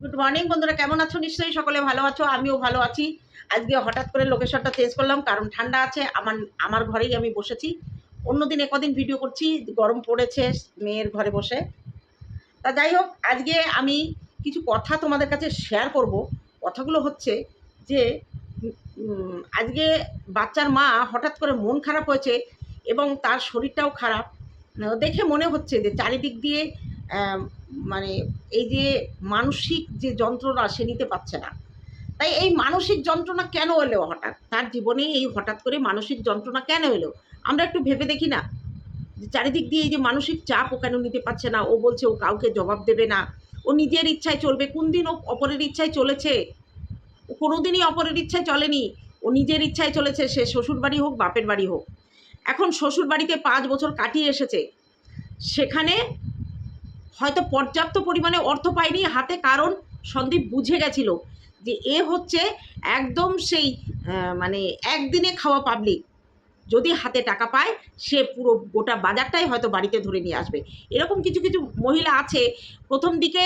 Good morning বন্ধুরা, কেমন আছো? নিশ্চয়ই সকলে ভালো আছো, আমিও ভালো আছি। আজকে হঠাৎ করে লোকেশনটা চেঞ্জ করলাম, কারণ ঠান্ডা আছে, আমার আমার ঘরেই আমি বসেছি। অন্যদিন একদিন ভিডিও করছি, গরম পড়েছে, মেয়ের ঘরে বসে। তা যাই হোক, আজকে আমি কিছু কথা তোমাদের কাছে শেয়ার করব। কথাগুলো হচ্ছে যে আজকে বাচ্চার মা হঠাৎ করে মন খারাপ হয়েছে এবং তার শরীরটাও খারাপ। দেখে মনে হচ্ছে যে চারিদিক দিয়ে মানে এই যে মানসিক যে যন্ত্রণা সে নিতে পারছে না। তাই এই মানসিক যন্ত্রণা কেন এলো হঠাৎ? তার জীবনে এই হঠাৎ করে মানসিক যন্ত্রণা কেন এলো? আমরা একটু ভেবে দেখি না? যে চারিদিক দিয়ে এই যে মানসিক চাপ ও কেন নিতে পারছে না? ও বলছে ও কাউকে জবাব দেবে না। ও নিজের ইচ্ছায় চলবে। কোন দিন ও অপরের ইচ্ছায় চলেছে? ও কোনোদিনই অপরের ইচ্ছায় চলেনি। ও নিজের ইচ্ছায় চলেছে। সে শ্বশুর বাড়ি হোক, বাপের বাড়ি হোক। এখন শ্বশুর বাড়িতে পাঁচ বছর কাটিয়ে এসেছে। সেখানে হয়তো পর্যাপ্ত পরিমাণে অর্থ পায়নি হাতে, কারণ সন্দীপ বুঝে গেছিল যে এ হচ্ছে একদম সেই মানে একদিনে খাওয়া পাবলিক যদি হাতে টাকা পায়, সে পুরো গোটা বাজারটাই হয়তো বাড়িতে ধরে নিয়ে আসবে। এরকম কিছু কিছু মহিলা আছে, প্রথম দিকে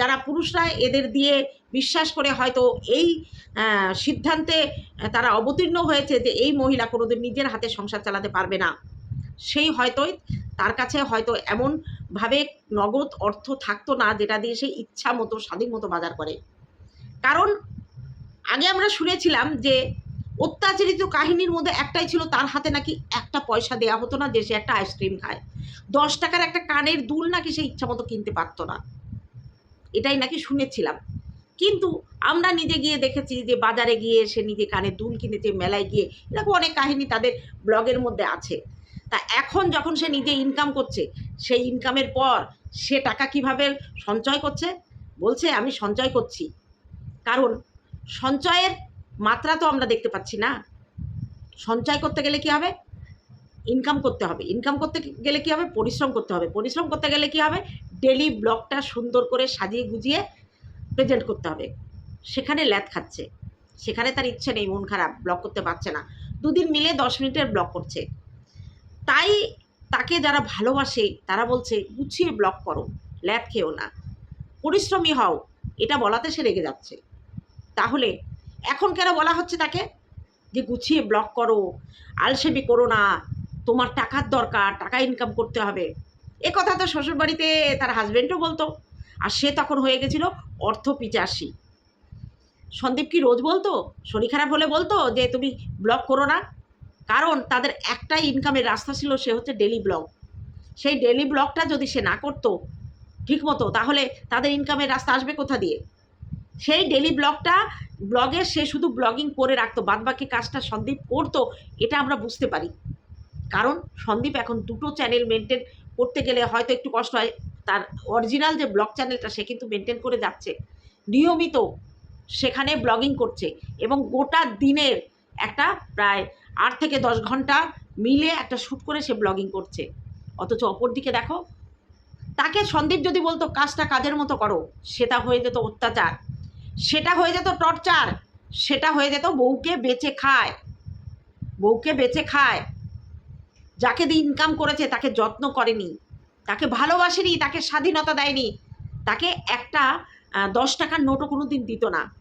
যারা পুরুষরা, এদের দিয়ে বিশ্বাস করে হয়তো এই সিদ্ধান্তে তারা অবতীর্ণ হয়েছে যে এই মহিলা কোনোদিন নিজের হাতে সংসার চালাতে পারবে না। সেই হয়তোই তার কাছে হয়তো এমনভাবে নগদ অর্থ থাকতো না যেটা দিয়ে সে ইচ্ছা মতো, স্বাধীন মতো বাজার করে। কারণ আগে আমরা শুনেছিলাম যে অত্যাচারিত কাহিনীর মধ্যে একটাই ছিল, তার হাতে নাকি একটা পয়সা দেওয়া হতো না যে সে একটা আইসক্রিম খায়। দশ টাকার একটা কানের দুল নাকি সে ইচ্ছা মতো কিনতে পারতো না। এটাই নাকি শুনেছিলাম। কিন্তু আমরা নিজে গিয়ে দেখেছি যে বাজারে গিয়ে সে নিজে কানে দুল কিনেছে, মেলায় গিয়ে, এরকম অনেক কাহিনী তাদের ব্লগের মধ্যে আছে। তা এখন যখন সে নিজে ইনকাম করছে, সেই ইনকামের পর সে টাকা কীভাবে সঞ্চয় করছে? বলছে, আমি সঞ্চয় করছি। কারণ সঞ্চয়ের মাত্রা তো আমরা দেখতে পাচ্ছি না। সঞ্চয় করতে গেলে কি হবে? ইনকাম করতে হবে। ইনকাম করতে গেলে কি হবে? পরিশ্রম করতে হবে। পরিশ্রম করতে গেলে কি হবে? ডেলি ব্লগটা সুন্দর করে সাজিয়ে গুজিয়ে প্রেজেন্ট করতে হবে। সেখানে ল্যাদ খাচ্ছে। সেখানে তার ইচ্ছে নেই, মন খারাপ ব্লগ করতে পারছে না। দুদিন মিলে দশ মিনিটের ব্লগ করছে। তাই তাকে যারা ভালোবাসে, তারা বলছে, গুছিয়ে ব্লক করো, ল্যাদ খেও না। পরিশ্রমী হও, এটা বলাতে সে রেগে যাচ্ছে। তাহলে এখন কেন বলা হচ্ছে তাকে? যে গুছিয়ে ব্লক করো, আলসেমি করো না, তোমার টাকার দরকার, টাকা ইনকাম করতে হবে। এ কথা তো শ্বশুরবাড়িতে তার হাজবেন্ডও বলতো। আর সে তখন হয়ে গেছিল অর্থ পিচাসী। সন্দীপ কি রোজ বলতো? শরীর খারাপ হলে বলতো যে, তুমি ব্লক করো না কারণ তাদের একটাই ইনকামের রাস্তা ছিল, সে হচ্ছে ডেলি ব্লগ সেই ডেলি ব্লগটা যদি সে না করতো, ঠিক মতো, তাহলে তাদের ইনকামের রাস্তা আসবে কোথা দিয়ে? সেই ডেলি ব্লগটা ব্লগে সে শুধু ব্লগিং করে রাখতো, বাদবাকি কাজটা সন্দীপ করতো, এটা আমরা বুঝতে পারি। কারণ সন্দীপ এখন দুটো চ্যানেল মেনটেন করতে গেলে হয়তো একটু কষ্ট হয়। তার অরিজিনাল যে ব্লগ চ্যানেলটা সে কিন্তু মেনটেন করে যাচ্ছে। নিয়মিত সেখানে ব্লগিং করছে এবং গোটা দিনের একটা প্রায় আট থেকে দশ ঘণ্টা মিলে একটা শ্যুট করে সে ব্লগিং করছে। অথচ অপর দিকে দেখো, তাকে সন্দীপ যদি বলতো, কাজটা কাজের মতো করো? সেটা হয়ে যেত অত্যাচার। সেটা হয়ে যেত টর্চার। সেটা হয়ে যেত বউকে বেচে খায়। বউকে বেচে খায়। যাকে দিয়ে ইনকাম করেছে তাকে যত্ন করেনি। তাকে ভালোবাসেনি, তাকে স্বাধীনতা দেয়নি। তাকে একটা দশ টাকার নোটও কোনো দিন দিত না।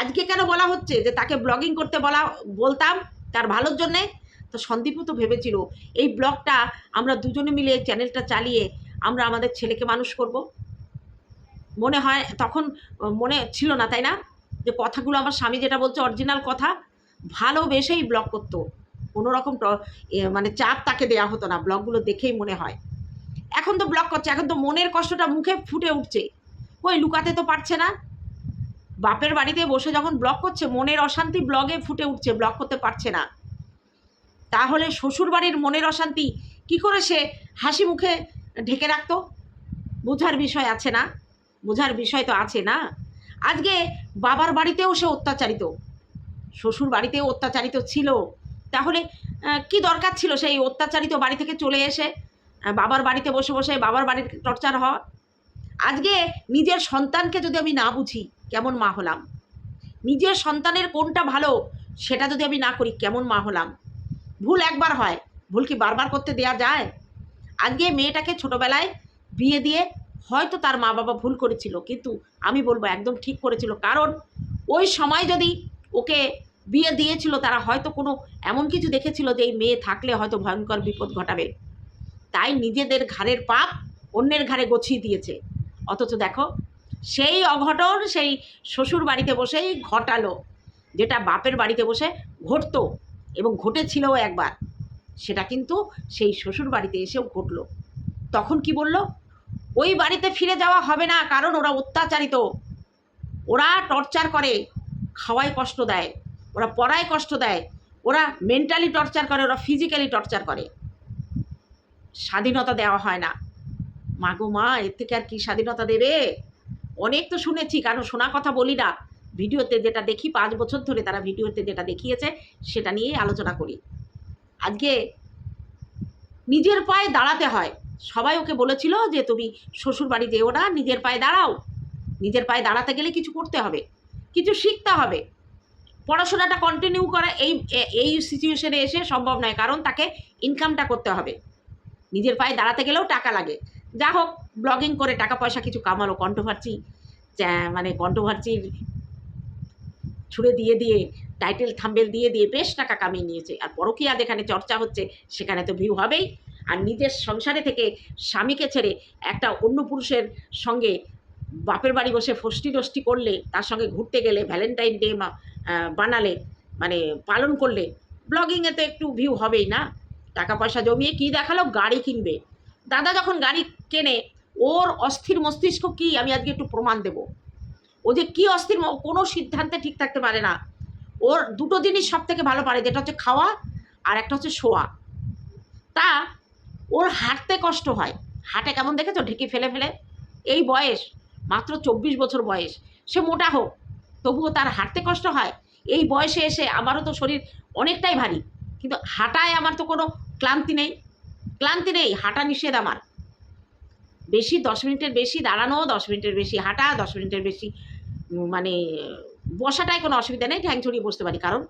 আজকে কেন বলা হচ্ছে যে তাকে ব্লগিং করতে বলা, বলতাম তার ভালোর জন্যে? তো সন্দীপও তো ভেবেছিল, এই ব্লগটা আমরা দুজনে মিলে চ্যানেলটা চালিয়ে আমরা আমাদের ছেলেকে মানুষ করব। মনে হয়, তখন মনে ছিল না, তাই না? যে কথাগুলো আমার স্বামী যেটা বলছে অরিজিনাল কথা, ভালোবেসেই ব্লগ করতো। কোনো রকম ট- মানে চাপ তাকে দেওয়া হতো না ব্লগগুলো দেখেই মনে হয়। এখন তো ব্লগ করছে, এখন তো মনের কষ্টটা মুখে ফুটে উঠছে। ওই লুকাতে তো পারছে না। বাপের বাড়িতে বসে যখন ব্লগ করছে, মনের অশান্তি ব্লগে ফুটে উঠছে ব্লক করতে পারছে না। তাহলে শ্বশুর বাড়ির মনের অশান্তি কি করে সে হাসি মুখে ঢেকে রাখতো? বোঝার বিষয় আছে না? বোঝার বিষয় তো আছে না? আজকে বাবার বাড়িতেও সে অত্যাচারিত। শ্বশুর বাড়িতেও অত্যাচারিত ছিল। তাহলে কি দরকার ছিল সেই অত্যাচারিত বাড়ি থেকে চলে এসে? বাবার বাড়িতে বসে বসে বাবার বাড়ির টর্চার হওয়া? আজকে নিজের সন্তানকে যদি আমি না বুঝি কেমন মা হলাম? নিজের সন্তানের কোনটা ভালো, সেটা যদি আমি না করি, কেমন মা হলাম? ভুল একবার হয়, ভুল কি বারবার করতে দেয়া যায়? আজকে মেয়েটাকে ছোটবেলায় বিয়ে দিয়ে হয়তো তার মা বাবা ভুল করেছিল, কিন্তু আমি বলব একদম ঠিক করেছিল। কারণ ওই সময় যদি ওকে বিয়ে দিয়েছিল, তারা হয়তো কোনো এমন কিছু দেখেছিল যে এই মেয়ে থাকলে হয়তো ভয়ঙ্কর বিপদ ঘটাবে। তাই নিজেদের ঘাড়ের পাপ অন্যের ঘাড়ে গছিয়ে দিয়েছে। অথচ দেখো সেই অঘটন সেই শ্বশুর বাড়িতে বসেই ঘটালো, যেটা বাপের বাড়িতে বসে ঘটতো এবং ঘটেছিলও একবার। সেটা কিন্তু সেই শ্বশুর বাড়িতে এসেও ঘটলো। তখন কি বলল? ওই বাড়িতে ফিরে যাওয়া হবে না, কারণ ওরা অত্যাচারিত। ওরা টর্চার করে, খাওয়ায় কষ্ট দেয়, ওরা পড়ায় কষ্ট দেয়, ওরা মেন্টালি টর্চার করে, ওরা ফিজিক্যালি টর্চার করে। স্বাধীনতা দেওয়া হয় না। মা গো মা, এর থেকে আর কি স্বাধীনতা দেবে? অনেক তো শুনেছি কারণ শোনা কথা বলি না। ভিডিওতে যেটা দেখি, পাঁচ বছর ধরে তারা ভিডিওতে যেটা দেখিয়েছে, সেটা নিয়েই আলোচনা করি। আজকে নিজের পায়ে দাঁড়াতে হয়। সবাই ওকে বলেছিল যে, তুমি শ্বশুর বাড়ি যেও না, নিজের পায়ে দাঁড়াও। নিজের পায়ে দাঁড়াতে গেলে কিছু করতে হবে, কিছু শিখতে হবে। পড়াশোনাটা কন্টিনিউ করা এই এই সিচুয়েশনে এসে সম্ভব নয়, কারণ তাকে ইনকামটা করতে হবে। নিজের পায়ে দাঁড়াতে গেলেও টাকা লাগে। যা হোক ব্লগিং করে টাকা পয়সা কিছু কামালো কন্ট্রোভার্সি মানে কন্ট্রোভার্সির ছুড়ে দিয়ে দিয়ে টাইটেল থাম্বেল দিয়ে দিয়ে বেশ টাকা কামিয়ে নিয়েছে। আর পরকীয়া যেখানে চর্চা হচ্ছে, সেখানে তো ভিউ হবেই। আর নিজের সংসারে থেকে স্বামীকে ছেড়ে একটা অন্য পুরুষের সঙ্গে বাপের বাড়ি বসে ফষ্টি নষ্টি করলে, তার সঙ্গে ঘুরতে গেলে ভ্যালেন্টাইন ডে বানালে মানে পালন করলে ব্লগিংয়ে তো একটু ভিউ হবেই না। টাকা পয়সা জমিয়ে কি দেখাল? গাড়ি কিনবে। দাদা যখন গাড়ি কেনে, ওর অস্থির মস্তিষ্ক কি? আমি আজকে একটু প্রমাণ দেব। ও যে কি অস্থির কোনো সিদ্ধান্তে ঠিক থাকতে পারে না। ওর দুটো জিনিস সব থেকে ভালো পারে, যেটা হচ্ছে খাওয়া আর একটা হচ্ছে শোয়া। তা ওর হাঁটতে কষ্ট হয়। হাঁটে কেমন দেখেছ? ঢেকে ফেলে ফেলে। এই বয়স, মাত্র চব্বিশ বছর বয়স। সে মোটা হোক, তবুও তার হাঁটতে কষ্ট হয়। এই বয়সে এসে আমারও তো শরীর অনেকটাই ভারী। কিন্তু হাঁটায় আমার তো কোনো ক্লান্তি নেই। ক্লান্তি নেই, হাঁটা নিষেধ আমার। বেশি দশ মিনিটের বেশি দাঁড়ানো, দশ মিনিটের বেশি হাঁটা, দশ মিনিটের বেশি মানে বসাটায় কোনো অসুবিধা নেই, ঠ্যাং ছড়িয়ে বসতে পারি। কারণ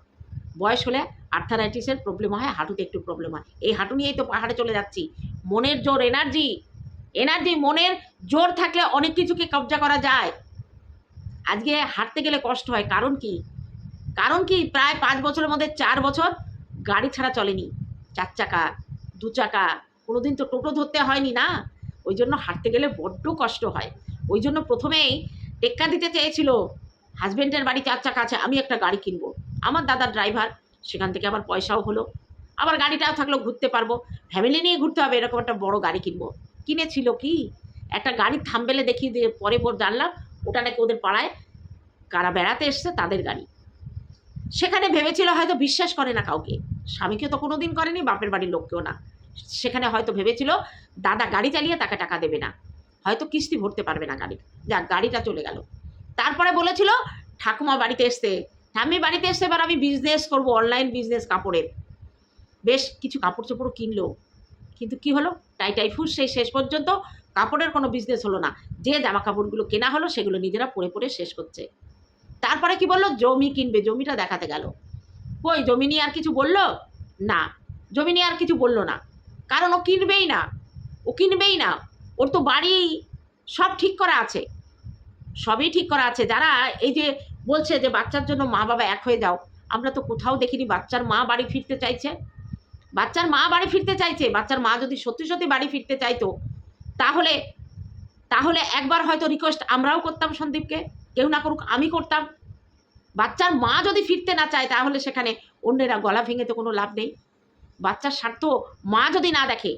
বয়স হলে আর্থারাইটিসের প্রবলেম হয়, হাঁটুতে একটু প্রবলেম হয়। এই হাঁটু নিয়েই তো পাহাড়ে চলে যাচ্ছি। মনের জোর এনার্জি এনার্জি মনের জোর থাকলে অনেক কিছুকে কবজা করা যায়। আজকে হাঁটতে গেলে কষ্ট হয়, কারণ কি? কারণ কি? প্রায় পাঁচ বছরের মধ্যে চার বছর গাড়ি ছাড়া চলেনি। চার চাকা দু চাকা। কোনোদিন তো টোটো ধরতে হয়নি না? ওই জন্য হাঁটতে গেলে বড্ড কষ্ট হয়। ওই জন্য প্রথমেই টেক্কা দিতে চেয়েছিল হাজব্যান্ডের বাড়ি চার চাকা আছে, আমি একটা গাড়ি কিনবো। আমার দাদার ড্রাইভার, সেখান থেকে আবার পয়সাও হলো। আবার গাড়িটাও থাকলেও ঘুরতে পারব। ফ্যামিলি নিয়ে ঘুরতে হবে, এরকম একটা বড় গাড়ি কিনবো। কিনেছিল কি? একটা গাড়ি থামবেলে দেখিয়ে দিয়ে পরে পর জানলাম, ওটা নাকি ওদের পাড়ায় কারা বেড়াতে এসছে, তাদের গাড়ি। সেখানে ভেবেছিল হয়তো বিশ্বাস করে না কাউকে। স্বামীকে তো কোনোদিন করেনি, বাপের বাড়ির লোককেও না। সেখানে হয়তো ভেবেছিল, দাদা গাড়ি চালিয়ে তাকে টাকা দেবে না। হয়তো কিস্তি ভরতে পারবে না গাড়ি। যাক, গাড়িটা চলে গেল। তারপরে বলেছিল, ঠাকুমা বাড়িতে এসছে। ঠাম্মি বাড়িতে এসছে এবার আমি বিজনেস করব অনলাইন বিজনেস কাপড়ের। বেশ কিছু কাপড় চোপড়ও কিনলো। কিন্তু কি হলো? টাই টাই ফুস, সেই শেষ পর্যন্ত কাপড়ের কোনো বিজনেস হলো না। যে জামা কাপড়গুলো কেনা হলো, সেগুলো নিজেরা পরে পরে শেষ করছে। তারপরে কি বলল? জমি কিনবে, জমিটা দেখাতে গেল। কই, জমি নিয়ে আর কিছু বলল? না, জমি নিয়ে আর কিছু বলল না। কারণ ও কিনবেই না, ও কিনবেই না। ওর তো বাড়ি সব ঠিক করা আছে। সবই ঠিক করা আছে। যারা এই যে বলছে যে বাচ্চার জন্য মা বাবা এক হয়ে যাও, আমরা তো কোথাও দেখিনি বাচ্চার মা বাড়ি ফিরতে চাইছে। বাচ্চার মা বাড়ি ফিরতে চাইছে, বাচ্চার মা যদি সত্যি সত্যি বাড়ি ফিরতে চাইতো, তাহলে তাহলে একবার হয়তো রিকোয়েস্ট আমরাও করতাম সন্দীপকে। কেউ না করুক, আমি করতাম। বাচ্চার মা যদি ফিরতে না চায়, তাহলে সেখানে অন্যেরা গলা ভেঙে তো কোনো লাভ নেই। বাচ্চার স্বার্থ মা যদি না দেখে,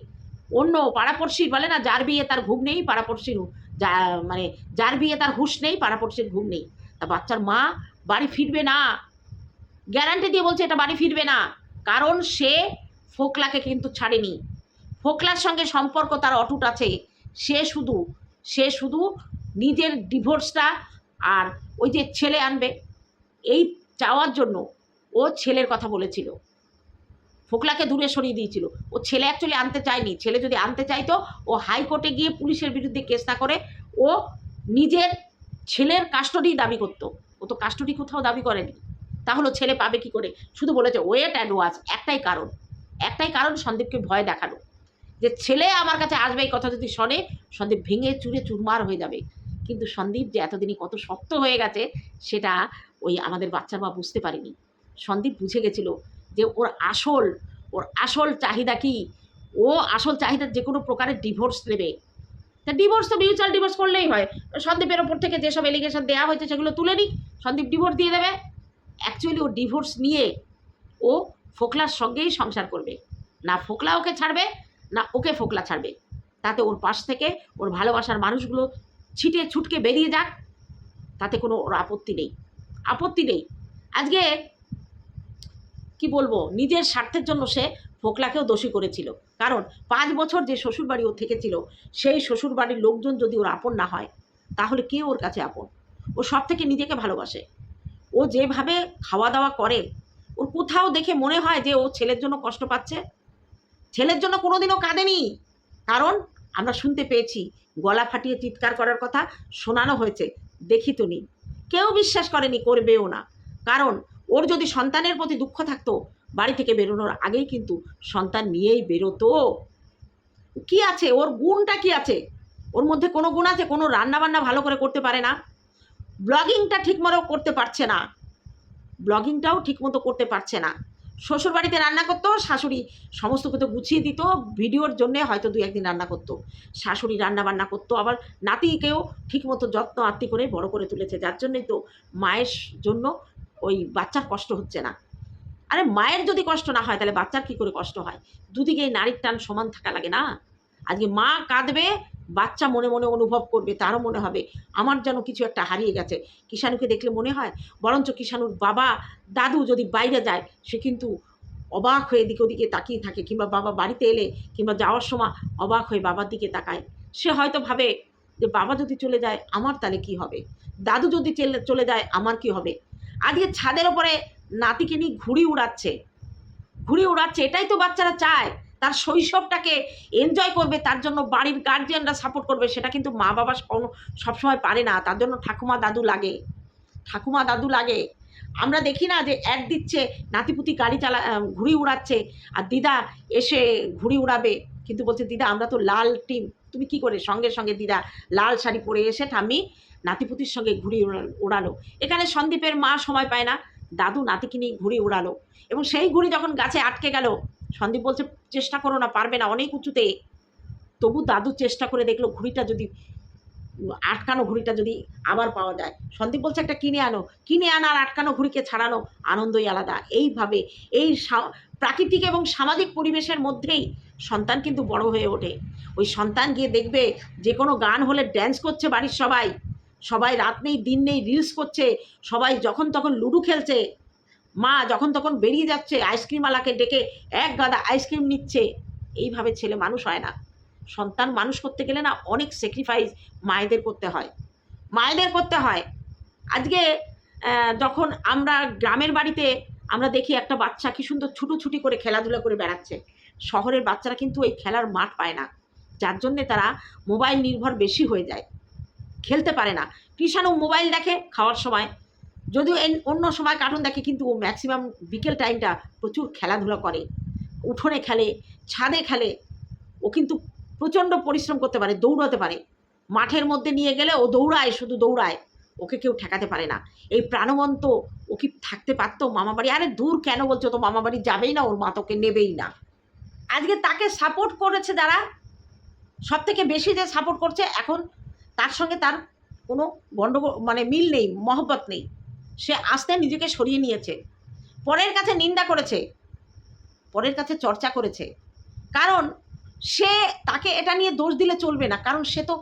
অন্য পাড়াপড়শির বলে না, যার বিয়ে তার ঘুম নেই, পাড়াপড়শির যা মানে যার বিয়ে তার হুঁশ নেই, পাড়াপড়শির ঘুম নেই। তা বাচ্চার মা বাড়ি ফিরবে না। গ্যারান্টি দিয়ে বলছে, এটা বাড়ি ফিরবে না। কারণ সে ফোকলাকে কিন্তু ছাড়েনি। ফোকলার সঙ্গে সম্পর্ক তার অটুট আছে। সে শুধু সে শুধু নিজের ডিভোর্সটা আর ওই যে ছেলে আনবে, এই চাওয়ার জন্য ও ছেলের কথা বলেছিল। ফোকলাকে দূরে সরিয়ে দিয়েছিল। ও ছেলে অ্যাকচুয়ালি আনতে চায়নি। ছেলে যদি আনতে চাইতো, ও হাইকোর্টে গিয়ে পুলিশের বিরুদ্ধে কেস না করে, ও নিজের ছেলের কাস্টডি দাবি করতো। ও তো কাস্টডি কোথাও দাবি করেনি। তাহলে ছেলে পাবে কি করে? শুধু বলেছে ওয়েট অ্যান্ড ওয়াচ একটাই কারণ। একটাই কারণ সন্দীপকে ভয় দেখানো। যে ছেলে আমার কাছে আসবে এই কথা যদি শোনে, সন্দীপ ভেঙে চুরে চুরমার হয়ে যাবে। কিন্তু সন্দীপ যে এতদিনই কত শক্ত হয়ে গেছে, সেটা ওই আমাদের বাচ্চা মা বুঝতে পারেনি। সন্দীপ বুঝে গেছিল যে ওর আসল ওর আসল চাহিদা কি? ও আসল চাহিদা যে কোনো প্রকারের ডিভোর্স নেবে। তা ডিভোর্স তো মিউচুয়াল ডিভোর্স করলেই হয়। সন্দীপের ওপর থেকে যেসব এলিগেশন দেওয়া হয়েছে সেগুলো তুলে নিক, সন্দীপ ডিভোর্স দিয়ে দেবে। অ্যাকচুয়ালি ও ডিভোর্স নিয়ে ও ফোকলার সঙ্গেই সংসার করবে। না ফোকলা ওকে ছাড়বে, না ওকে ফোকলা ছাড়বে। তাতে ওর পাশ থেকে ওর ভালোবাসার মানুষগুলো ছিটে ছুটকে বেরিয়ে যাক। তাতে কোনো ওর আপত্তি নেই। আপত্তি নেই। আজকে কি বলব, নিজের স্বার্থের জন্য সে ফোকলাকেও দোষী করেছিল। কারণ পাঁচ বছর যে শ্বশুরবাড়ি ও থেকেছিল, সেই শ্বশুরবাড়ির লোকজন যদি ওর আপন না হয়, তাহলে কে ওর কাছে আপন? ও সব থেকে নিজেকে ভালোবাসে। ও যেভাবে খাওয়া দাওয়া করে, ওর কোথাও দেখে মনে হয় যে ও ছেলের জন্য কষ্ট পাচ্ছে। ছেলের জন্য কোনোদিনও কাঁদেনি। কারণ আমরা শুনতে পেয়েছি, গলা ফাটিয়ে চিৎকার করার কথা শোনানো হয়েছে, দেখি তো নি কেউ বিশ্বাস করেনি, করবেও না। কারণ ওর যদি সন্তানের প্রতি দুঃখ থাকতো, বাড়ি থেকে বেরোনোর আগেই কিন্তু সন্তান নিয়েই বেরোতো। কি আছে? ওর গুণটা কি আছে? ওর মধ্যে কোনো গুণ আছে? কোনো রান্না বান্না ভালো করে করতে পারে না? ব্লগিংটা ঠিকমতো করতে পারছে না। ব্লগিংটাও ঠিকমতো করতে পারছে না। শ্বশুর বাড়িতে রান্না করতো, শাশুড়ি সমস্ত কিছু গুছিয়ে দিত, ভিডিওর জন্যে হয়তো দুই একদিন রান্না করতো। শাশুড়ি রান্না বান্না করতো, আবার নাতিকেও ঠিকমতো যত্ন আত্মি করে বড় করে তুলেছে, যার জন্যই তো মায়ের জন্য ওই বাচ্চার কষ্ট হচ্ছে না। আরে মায়ের যদি কষ্ট না হয়, তাহলে বাচ্চার কি করে কষ্ট হয়? দুদিকে এই নারীর টান সমান থাকা লাগে না? আজকে মা কাঁদবে, বাচ্চা মনে মনে অনুভব করবে, তারও মনে হবে, আমার যেন কিছু একটা হারিয়ে গেছে। কিষাণুকে দেখলে মনে হয়, বরঞ্চ কিষাণুর বাবা, দাদু যদি বাইরে যায়, সে কিন্তু অবাক হয়ে এদিকে ওদিকে তাকিয়ে থাকে, কিংবা বাবা বাড়িতে এলে, কিংবা যাওয়ার সময় অবাক হয়ে বাবার দিকে তাকায়। সে হয়তো ভাবে যে বাবা যদি চলে যায়, আমার তাহলে কি হবে? দাদু যদি চলে যায়, আমার কি হবে? আজকে ছাদের ওপরে নাতিকে নিয়ে ঘুড়ি উড়াচ্ছে। ঘুড়ি উড়াচ্ছে, এটাই তো বাচ্চারা চায়। তার শৈশবটাকে এনজয় করবে, তার জন্য বাড়ির গার্জিয়ানরা সাপোর্ট করবে, সেটা কিন্তু মা বাবা সবসময় পারে না। তার জন্য ঠাকুমা দাদু লাগে। ঠাকুমা দাদু লাগে। আমরা দেখি না যে অ্যাড দিচ্ছে, নাতিপুতি গাড়ি চালা ঘুড়ি উড়াচ্ছে, আর দিদা এসে ঘুড়ি উড়াবে। কিন্তু বলছে, দিদা, আমরা তো লাল টিম তুমি কি করে? সঙ্গে সঙ্গে দিদা লাল শাড়ি পরে এসে ঠাম্মি নাতিপুতির সঙ্গে ঘুড়ি উড়া- উড়ালো। এখানে সন্দীপের মা সময় পায় না। দাদু নাতিকে নিয়ে ঘুড়ি উড়ালো এবং সেই ঘুড়ি যখন গাছে আটকে গেল, সন্দীপ বলছে, চেষ্টা করো না, পারবে না, অনেক উঁচুতে। তবু দাদু চেষ্টা করে দেখল ঘুড়িটা যদি, আটকানো ঘুড়িটা যদি আবার পাওয়া যায়। সন্দীপ বলছে, একটা কিনে আনো। কিনে আনার আটকানো ঘুড়িকে ছাড়ানো আনন্দই আলাদা। এইভাবে এই প্রাকৃতিক এবং সামাজিক পরিবেশের মধ্যেই সন্তান কিন্তু বড় হয়ে ওঠে। ওই সন্তান গিয়ে দেখবে, যে কোনো গান হলে ড্যান্স করছে বাড়ির সবাই। সবাই রাত নেই, দিন নেই রিলস করছে, সবাই যখন তখন লুডো খেলছে, মা যখন তখন বেরিয়ে যাচ্ছে আইসক্রিমওয়ালাকে ডেকে এক গাদা আইসক্রিম নিচ্ছে। এইভাবে ছেলে মানুষ হয় না। সন্তান মানুষ করতে গেলে না অনেক স্যাক্রিফাইস মায়েদের করতে হয়। মায়েদের করতে হয়। আজকে যখন আমরা গ্রামের বাড়িতে আমরা দেখি একটা বাচ্চা কি সুন্দর ছুটোছুটি করে খেলাধুলা করে বেড়াচ্ছে। শহরের বাচ্চারা কিন্তু ওই খেলার মাঠ পায় না। যার জন্যে তারা মোবাইল নির্ভর বেশি হয়ে যায়। খেলতে পারে না। কৃষাণু মোবাইল দেখে খাওয়ার সময়। যদিও অন্য সময় কার্টুন দেখে, কিন্তু ও ম্যাক্সিমাম বিকেল টাইমটা প্রচুর খেলাধুলা করে। উঠোনে খেলে, ছাদে খেলে। ও কিন্তু প্রচণ্ড পরিশ্রম করতে পারে, দৌড়াতে পারে। মাঠের মধ্যে নিয়ে গেলে ও দৌড়ায়, শুধু দৌড়ায়। ওকে কেউ ঠেকাতে পারে না। এই প্রাণবন্ত ও কি থাকতে পারতো মামা বাড়ি আরে দূর কেন বলছো তো মামা বাড়ি যাবেই না, ওর মা তোকে নেবেই না। আজকে তাকে সাপোর্ট করেছে যারা সব থেকে বেশি যে সাপোর্ট করছে, এখন তার সঙ্গে তার কোনো গণ্ডগোল মানে মিল নেই, মহব্বত নেই। সে আস্তে নিজেকে সরিয়ে নিয়েছে। পরের কাছে নিন্দা করেছে। পরের কাছে চর্চা করেছে। কারণ সে তাকে এটা নিয়ে দোষ দিলে চলবে না। কারণ সে তো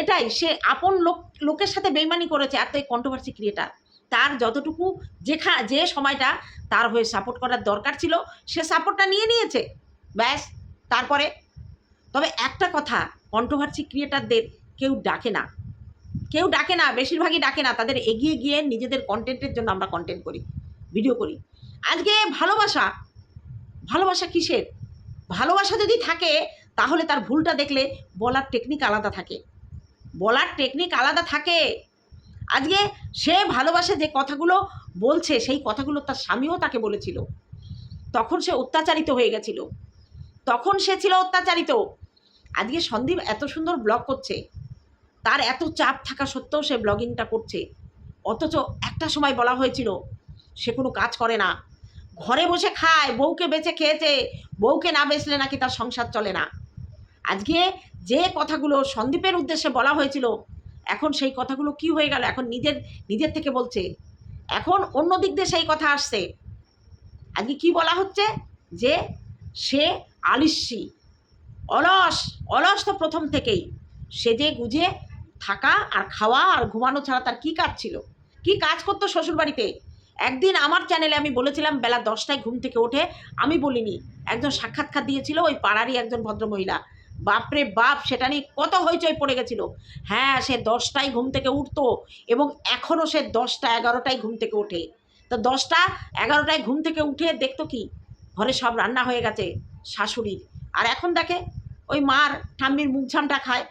এটাই, সে আপন লোক, লোকের সাথে বেইমানি করেছে এত এই কন্ট্রোভার্সি ক্রিয়েটার তার যতটুকু যেখা, যে সময়টা তার হয়ে সাপোর্ট করার দরকার ছিল, সে সাপোর্টটা নিয়ে নিয়েছে। ব্যাস, তারপরে। তবে একটা কথা কন্ট্রোভার্সি ক্রিয়েটারদের কেউ ডাকে না। কেউ ডাকে না, বেশিরভাগই ডাকে না। তাদের এগিয়ে গিয়ে নিজেদের কন্টেন্টের জন্য আমরা কন্টেন্ট করি ভিডিও করি। আজকে ভালোবাসা ভালোবাসা কিসের? ভালোবাসা যদি থাকে, তাহলে তার ভুলটা দেখলে বলার টেকনিক আলাদা থাকে। বলার টেকনিক আলাদা থাকে। আজকে সে ভালোবাসে যে কথাগুলো বলছে, সেই কথাগুলো তার স্বামীও তাকে বলেছিল। তখন সে অত্যাচারিত হয়ে গেছিল। তখন সে ছিল অত্যাচারিত। আজকে সন্দীপ এত সুন্দর ব্লগ করছে। তার এত চাপ থাকা সত্ত্বেও সে ব্লগিংটা করছে। অথচ একটা সময় বলা হয়েছিল, সে কোনো কাজ করে না। ঘরে বসে খায়, বউকে বেঁচে খেয়েছে, বউকে না বেচলে নাকি তার সংসার চলে না। আজকে যে কথাগুলো সন্দীপের উদ্দেশ্যে বলা হয়েছিল, এখন সেই কথাগুলো কি হয়ে গেল? এখন নিজের নিজের থেকে বলছে। এখন অন্য দিক দিয়ে সেই কথা আসছে। আজকে কি বলা হচ্ছে? যে সে আলিস্যি অলস অলস তো প্রথম থেকেই। সেজে গুজে থাকা আর খাওয়া আর ঘুমানো ছাড়া তার কী কাজ ছিল? কি কাজ করতো শ্বশুরবাড়িতে? একদিন আমার চ্যানেলে আমি বলেছিলাম, বেলা দশটায় ঘুম থেকে ওঠে। আমি বলিনি, একজন সাক্ষাৎকার দিয়েছিল ওই পাড়ারই একজন ভদ্রমহিলা। বাপরে বাপ, সেটা নিয়ে কত হইচই পড়ে গেছিল। হ্যাঁ সে দশটায় ঘুম থেকে উঠতো এবং এখনও সে দশটা এগারোটায় ঘুম থেকে ওঠে। তো দশটা এগারোটায় ঘুম থেকে উঠে দেখতো কি? ঘরে সব রান্না হয়ে গেছে, শাশুড়ির। আর এখন দেখে, ওই মার ঠাম্মির মুখঝামটা খায়।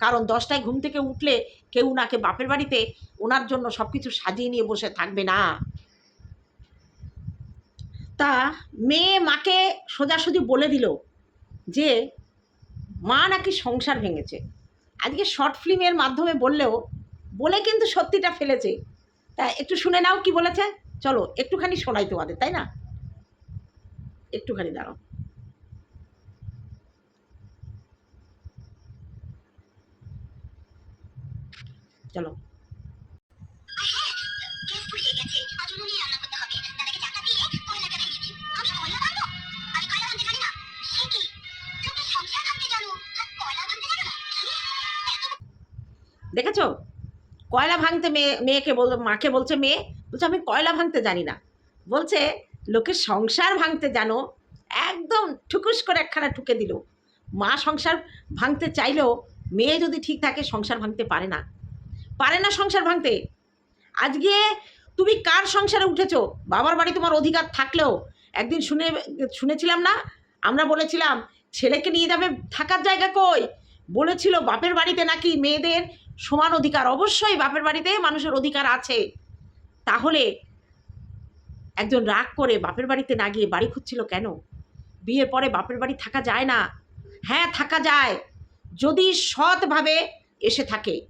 কারণ দশটায় ঘুম থেকে উঠলে কেউ নাকে বাপের বাড়িতে ওনার জন্য সব কিছু সাজিয়ে নিয়ে বসে থাকবে না। তা মেয়ে মাকে সোজাসুজি বলে দিল যে, মা নাকি সংসার ভেঙেছে। আজকে শর্ট ফিল্মের মাধ্যমে বললেও, বলে কিন্তু সত্যিটা ফেলেছে। তা একটু শুনে নাও কি বলেছে। চলো, একটুখানি শোনাই তোমাদের, তাই না? একটুখানি দাঁড়াও চলো গ্যাস ফুরিয়ে গেছে আজ উনুনে রান্না করতে হবে দাদাকে টাকা দিয়ে কয়লাটা ভেঙে দিই আমি কয়লা ভাঙবো আমি কয়লা ভাঙতে জানি না সে কি তুমি তো সংসার ভাঙতে জানো আর কয়লা ভাঙতে জানো না কি? এত দেখেছ? কয়লা ভাঙতে মেয়ে, মেয়েকে বল, মাকে বলছে মেয়ে, বলছে আমি কয়লা ভাঙতে জানি না। বলছে লোকের সংসার ভাঙতে জানো, একদম ঠুকুস করে একখানা ঠুকে দিল। মা সংসার ভাঙতে চাইলেও মেয়ে যদি ঠিক থাকে, সংসার ভাঙতে পারে না। পারে না সংসার ভাঙতে। আজকে তুমি কার সংসারে উঠেছো? বাবার বাড়ি তোমার অধিকার থাকলেও। একদিন শুনে, শুনেছিলাম না? আমরা বলেছিলাম, ছেলেকে নিয়ে যাবে, থাকার জায়গা কই? বলেছিল, বাপের বাড়িতে নাকি মেয়েদের সমান অধিকার? অবশ্যই বাপের বাড়িতে মানুষের অধিকার আছে। তাহলে একজন রাগ করে বাপের বাড়িতে না গিয়ে বাড়ি খুঁজছিল কেন? বিয়ের পরে বাপের বাড়ি থাকা যায় না? হ্যাঁ থাকা যায়। যদি সৎভাবে এসে থাকে।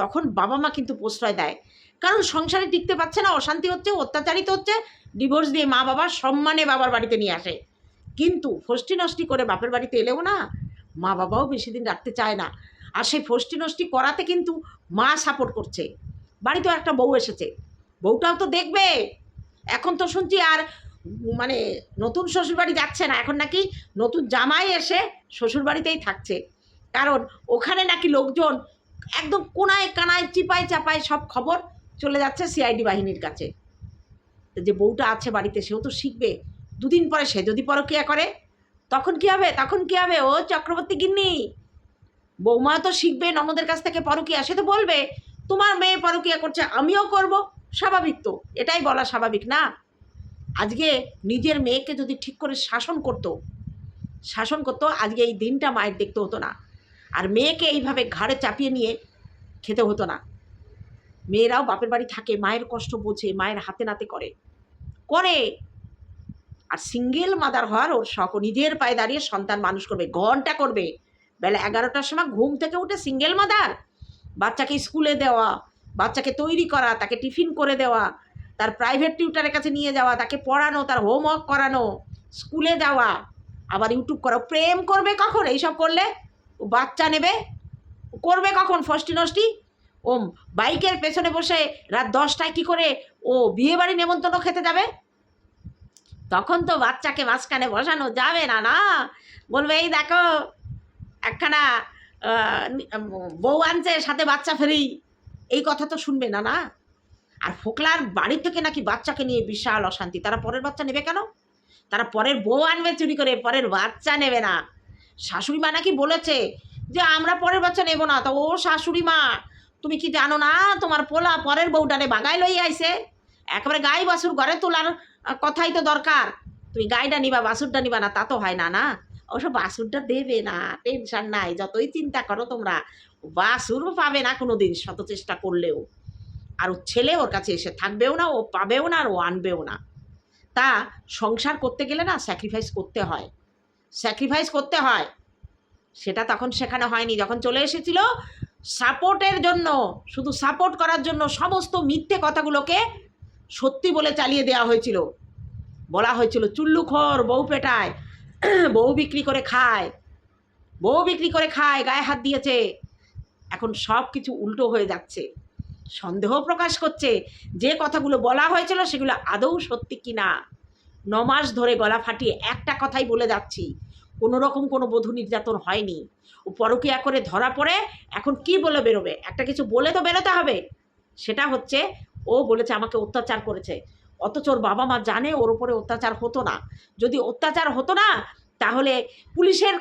তখন বাবা মা কিন্তু প্রশ্রয় দেয়। কারণ সংসারে টিকতে পারছে না, অশান্তি হচ্ছে, অত্যাচারিত হচ্ছে ডিভোর্স দিয়ে মা বাবা সম্মানে বাবার বাড়িতে নিয়ে আসে। কিন্তু ফষ্টি নষ্টি করে বাপের বাড়িতে এলেও না মা বাবাও বেশি দিন রাখতে চায় না। আর সেই ফষ্টি নষ্টি করাতে কিন্তু মা সাপোর্ট করছে। বাড়িতেও একটা বউ এসেছে। বউটাও তো দেখবে। এখন তো শুনছি আর মানে নতুন শ্বশুরবাড়ি যাচ্ছে না, এখন নাকি নতুন জামাই এসে শ্বশুরবাড়িতেই থাকছে। কারণ ওখানে নাকি লোকজন একদম কোনায় কানায়, চিপায় চাপায় সব খবর চলে যাচ্ছে সিআইডি বাহিনীর কাছে। যে বউটা আছে বাড়িতে, সেও তো শিখবে। দুদিন পরে সে যদি পরকিয়া করে, তখন কি হবে? তখন কি হবে? ও চক্রবর্তী গিন্নি! বৌমা তো শিখবে ননদের কাছ থেকে পরকিয়া, সে তো বলবে, তোমার মেয়ে পরকিয়া করছে, আমিও করব। স্বাভাবিক তো, এটাই বলা স্বাভাবিক না? আজকে নিজের মেয়েকে যদি ঠিক করে শাসন করতো শাসন করতো, আজকে এই দিনটা মায়ের দেখতে হতো না। আর মেয়েকে এইভাবে ঘাড়ে চাপিয়ে নিয়ে খেতে হতো না। মেয়েরাও বাপের বাড়ি থাকে, মায়ের কষ্ট বোঝে, মায়ের হাতে নাতে করে। করে। আর সিঙ্গেল মাদার হওয়ার ওর শখ নিজের পায়ে দাঁড়িয়ে সন্তান মানুষ করবে, ঘণ্টা করবে। বেলা এগারোটার সময় ঘুম থেকে উঠে সিঙ্গেল মাদার বাচ্চাকে স্কুলে দেওয়া, বাচ্চাকে তৈরি করা, তাকে টিফিন করে দেওয়া, তার প্রাইভেট টিউটারের কাছে নিয়ে যাওয়া, তাকে পড়ানো, তার হোমওয়ার্ক করানো, স্কুলে যাওয়া, আবার ইউটিউব করা। প্রেম করবে কখন? এইসব করলে বাচ্চা নেবে করবে কখন? ফষ্টি নষ্টি ও বাইকের পেছনে বসে রাত দশটায় কি করে ও বিয়ে বাড়ি নেমন্তন্ন খেতে যাবে? তখন তো বাচ্চাকে মাঝখানে বসানো যাবে না না? বলবে, এই দেখো, একখানা বউ আনছে, সাথে বাচ্চা ফেরি এই কথা তো শুনবে না না? আর ফোকলার বাড়ির থেকে নাকি বাচ্চাকে নিয়ে বিশাল অশান্তি। তারা পরের বাচ্চা নেবে কেন? তারা পরের বউ আনবে চুরি করে, পরের বাচ্চা নেবে না। শাশুড়ি মা নাকি বলেছে যে, আমরা পরের বাচ্চা নেব না। তো ও শাশুড়ি মা, তুমি কি জানো না, তোমার পোলা পরের বউটারে বাগায় লই আইছে? একেবারে গাই বাছুর ঘরে তোলার কথাই তো দরকার। তুমি গাইটা নিবা, বাছুরটা নিবা না, তা তো হয় না না? ওসব বাছুরটা দেবে না, টেনশন নাই, যতই চিন্তা করো তোমরা বাছুরও পাবে না কোনো দিন শত চেষ্টা করলেও। আর ও ছেলে ওর কাছে এসে থাকবেও না, ও পাবেও না, আর ও আনবেও না। তা সংসার করতে গেলে না স্যাক্রিফাইস করতে হয়। স্যাক্রিফাইস করতে হয়। সেটা তখন সেখানে হয়নি। যখন চলে এসেছিল সাপোর্টের জন্য, শুধু সাপোর্ট করার জন্য সমস্ত মিথ্যে কথাগুলোকে সত্যি বলে চালিয়ে দেওয়া হয়েছিল। বলা হয়েছিল চুল্লুখর বউ পেটায়, বউ বিক্রি করে খায়, বউ বিক্রি করে খায়, গায়ে হাত দিয়েছে। এখন সব কিছু উল্টো হয়ে যাচ্ছে। সন্দেহ প্রকাশ করছে, যে কথাগুলো বলা হয়েছিল সেগুলো আদৌ সত্যি কি না ন মাস ধরে গলা ফাটিয়ে একটা কথাই বলে যাচ্ছি কোনো রকম কোনো বধূ নির্যাতন হয়নি। ও পরকিয়া করে ধরা পড়ে, এখন কি বলে বেরোবে? একটা কিছু বলে তো বেরোতে হবে। সেটা হচ্ছে, ও বলেছে আমাকে অত্যাচার করেছে। অথচ ওর বাবা মা জানে ওর উপরে অত্যাচার হতো না। যদি অত্যাচার হতো না, তাহলে পুলিশের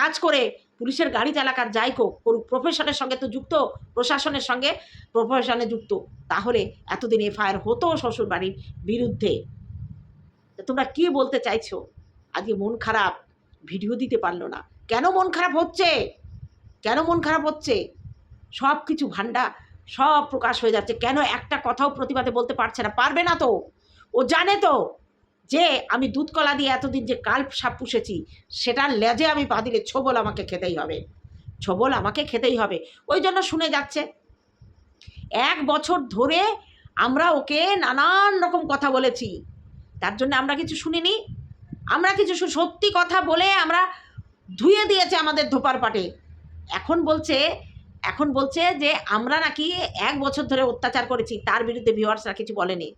কাজ করে পুলিশের গাড়ি চালাকার যাই হোক করুক প্রফেশনের সঙ্গে তো যুক্ত, প্রশাসনের সঙ্গে প্রফেশনে যুক্ত। তাহলে এতদিন এফআইআর হতো শ্বশুরবাড়ির বিরুদ্ধে। তোমরা কি বলতে চাইছো? আজকে মন খারাপ ভিডিও দিতে পারল না। কেন মন খারাপ হচ্ছে? কেন মন খারাপ হচ্ছে? সব কিছু ভান্ডা সব প্রকাশ হয়ে যাচ্ছে। কেন একটা কথাও প্রতিবাদে বলতে পারছে না? পারবে না তো। ও জানে তো যে আমি দুধ কলা দিয়ে এতদিন যে কাল্প সাপ পুষেছি, সেটার লেজে আমি পা দিলে ছোবল আমাকে খেতেই হবে। ছোবল আমাকে খেতেই হবে। ওই জন্য শুনে যাচ্ছে। এক বছর ধরে আমরা ওকে নানান রকম কথা বলেছি। তার জন্য আমরা কিছু শুনিনি। আমরা কিছু সত্যি কথা বলে আমরা ধুয়ে দিয়েছে আমাদের ধোপার পাটে। এখন বলছে এখন বলছে যে আমরা নাকি এক বছর ধরে অত্যাচার করেছি, তার বিরুদ্ধে ভিউয়ার্সরা কিছু বলেনি।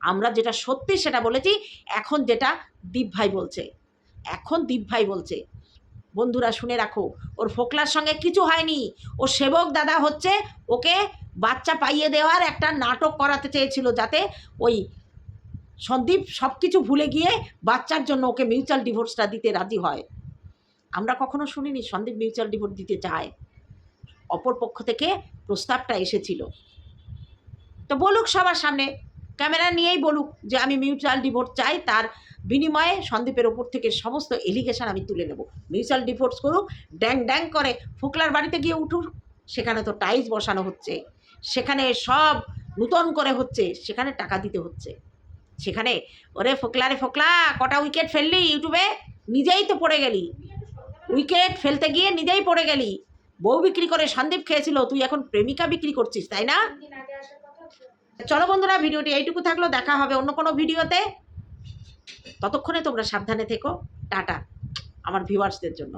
আমরা যেটা সত্যি সেটা বলেছি, এখন যেটা দীপ ভাই বলছে। এখন দীপ ভাই বলছে, বন্ধুরা শুনে রাখো, ওর ফোকলার সঙ্গে কিছু হয়নি। ও সেবক দাদা হচ্ছে, ওকে বাচ্চা পাইয়ে দেওয়ার একটা নাটক করাতে চেয়েছিল যাতে ওই সন্দীপ সব কিছু ভুলে গিয়ে বাচ্চার জন্য ওকে মিউচুয়াল ডিভোর্সটা দিতে রাজি হয়। আমরা কখনো শুনিনি সন্দীপ মিউচুয়াল ডিভোর্স দিতে চায়। অপর পক্ষ থেকে প্রস্তাবটা এসেছিল। তো বলুক সবার সামনে, ক্যামেরা নিয়েই বলুক যে আমি মিউচুয়াল ডিভোর্স চাই, তার বিনিময়ে সন্দীপের ওপর থেকে সমস্ত এলিগেশন আমি তুলে নেব। মিউচুয়াল ডিভোর্স করুক ড্যাং ড্যাং করে, ফোকলার বাড়িতে গিয়ে উঠুক, সেখানে তো টাইলস বসানো হচ্ছে। সেখানে সব নূতন করে হচ্ছে, সেখানে টাকা দিতে হচ্ছে। সেখানে, ওরে ফোকলা রে ফোকলা, কটা উইকেট ফেললি ইউটিউবে? নিজেই তো পড়ে গেলি। উইকেট ফেলতে গিয়ে নিজেই পড়ে গেলি। বউ বিক্রি করে সন্দীপ খেয়েছিল, তুই এখন প্রেমিকা বিক্রি করছিস, তাই না? চলো বন্ধুরা, ভিডিওটি এইটুকু থাকল, দেখা হবে অন্য কোনো ভিডিওতে। ততক্ষণে তোমরা সাবধানে থেকো। টাটা, আমার ভিউয়ার্সদের জন্য।